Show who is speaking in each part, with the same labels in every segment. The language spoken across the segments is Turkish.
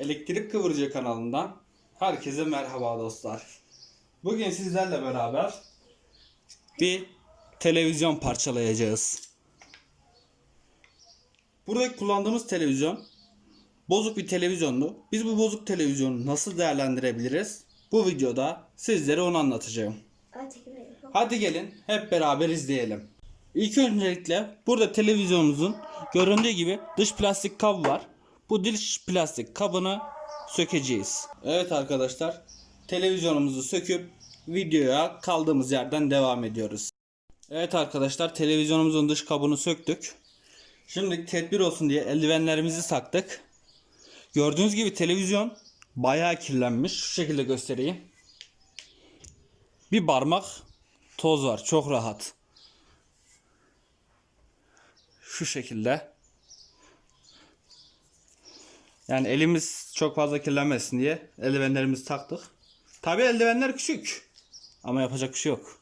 Speaker 1: Elektrik Kıvırcığı kanalından herkese merhaba dostlar. Bugün sizlerle beraber bir televizyon parçalayacağız. Buradaki kullandığımız televizyon bozuk bir televizyondu. Biz bu bozuk televizyonu nasıl değerlendirebiliriz? Bu videoda sizlere onu anlatacağım. Hadi gelin hep beraber izleyelim. İlk öncelikle burada televizyonumuzun göründüğü gibi dış plastik kabı var. Bu dış plastik kabını sökeceğiz. Evet arkadaşlar televizyonumuzu söküp videoya kaldığımız yerden devam ediyoruz. Evet arkadaşlar televizyonumuzun dış kabını söktük. Şimdi tedbir olsun diye eldivenlerimizi taktık. Gördüğünüz gibi televizyon bayağı kirlenmiş. Şu şekilde göstereyim. Bir parmak toz var. Çok rahat. Şu şekilde. Yani elimiz çok fazla kirlenmesin diye eldivenlerimizi taktık. Tabi eldivenler küçük. Ama yapacak bir şey yok.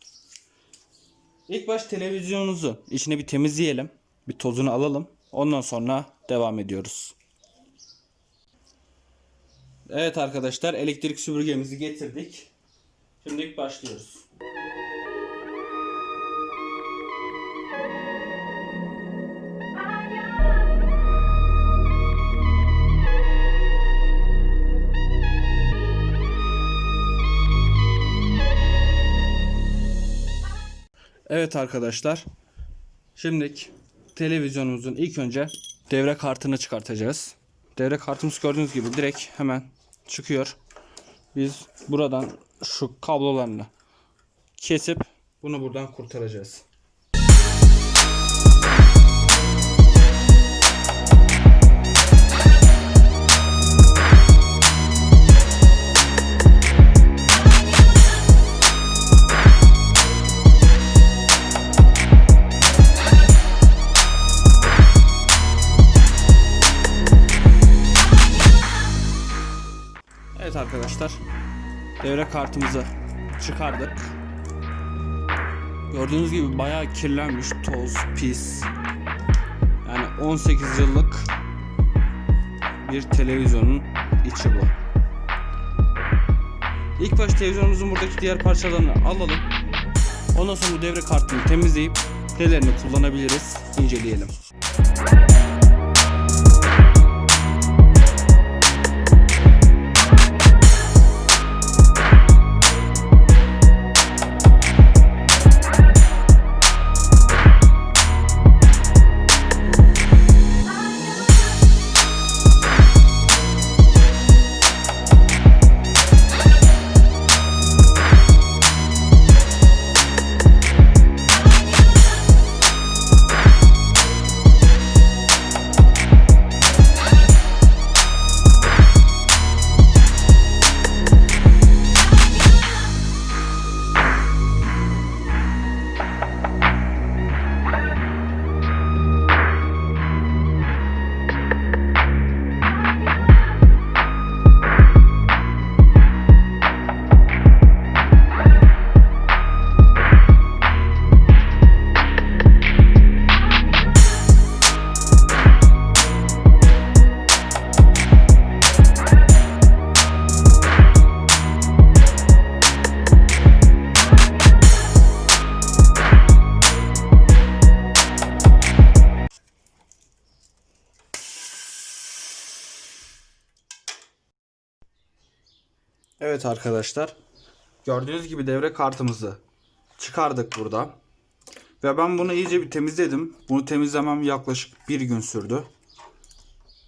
Speaker 1: İlk baş televizyonumuzu içine bir temizleyelim. Bir tozunu alalım. Ondan sonra devam ediyoruz. Evet arkadaşlar elektrik süpürgemizi getirdik. Şimdi ilk başlıyoruz. Evet arkadaşlar. Şimdi televizyonumuzun ilk önce devre kartını çıkartacağız. Devre kartımız gördüğünüz gibi direkt hemen çıkıyor. Biz buradan şu kablolarını kesip bunu buradan kurtaracağız. Evet arkadaşlar. Devre kartımızı çıkardık. Gördüğünüz gibi bayağı kirlenmiş, toz, pis. Yani 18 yıllık bir televizyonun içi bu. İlk baş televizyonumuzun buradaki diğer parçalarını alalım. Ondan sonra bu devre kartını temizleyip nelerini kullanabiliriz inceleyelim. Evet arkadaşlar. Gördüğünüz gibi devre kartımızı çıkardık burada. Ve ben bunu iyice bir temizledim. Bunu temizlemem yaklaşık bir gün sürdü.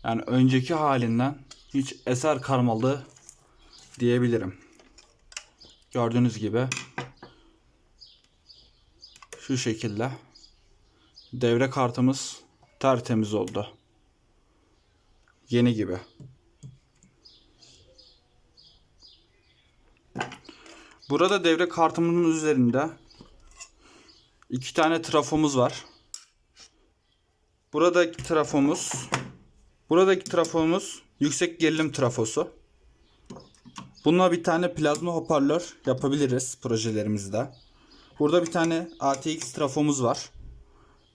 Speaker 1: Yani önceki halinden hiç eser kalmadı diyebilirim. Gördüğünüz gibi şu şekilde devre kartımız tertemiz oldu. Yeni gibi. Burada devre kartımızın üzerinde iki tane trafomuz var. Buradaki trafomuz buradaki trafomuz yüksek gerilim trafosu. Bununla bir tane plazma hoparlör yapabiliriz projelerimizde. Burada bir tane ATX trafomuz var.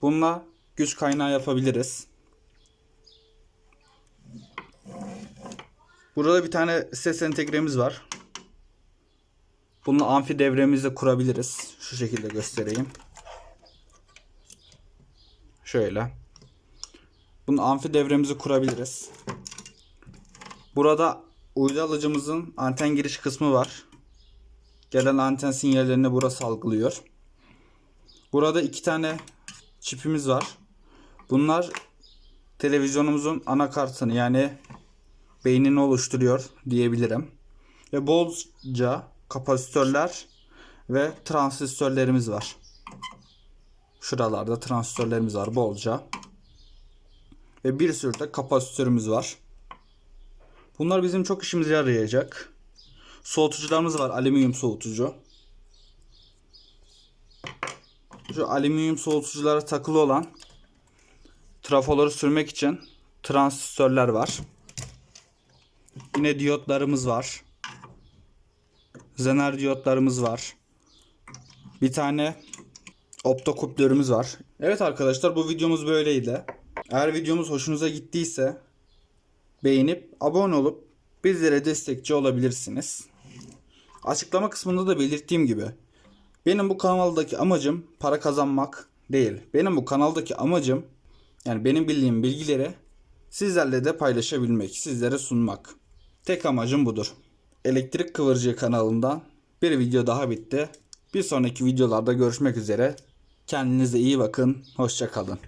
Speaker 1: Bununla güç kaynağı yapabiliriz. Burada bir tane ses entegremiz var. Bunu amfi devremizde kurabiliriz. Şu şekilde göstereyim. Şöyle. Bunu amfi devremizi kurabiliriz. Burada uydu alıcımızın anten giriş kısmı var. Gelen anten sinyallerini burası algılıyor. Burada iki tane çipimiz var. Bunlar televizyonumuzun anakartını yani beynini oluşturuyor diyebilirim. Ve bolca kapasitörler ve transistörlerimiz var. Şuralarda transistörlerimiz var bolca. Ve bir sürü de kapasitörümüz var. Bunlar bizim çok işimize yarayacak. Soğutucularımız var. Alüminyum soğutucu. Şu alüminyum soğutuculara takılı olan trafoları sürmek için transistörler var. Yine diyotlarımız var. Zener diyotlarımız var. Bir tane optokuplerimiz var. Evet arkadaşlar bu videomuz böyleydi. Eğer videomuz hoşunuza gittiyse beğenip abone olup bizlere destekçi olabilirsiniz. Açıklama kısmında da belirttiğim gibi benim bu kanaldaki amacım para kazanmak değil. Benim bu kanaldaki amacım yani benim bildiğim bilgileri sizlerle de paylaşabilmek, sizlere sunmak. Tek amacım budur. Elektrik Kıvırcığı kanalından bir video daha bitti. Bir sonraki videolarda görüşmek üzere. Kendinize iyi bakın. Hoşça kalın.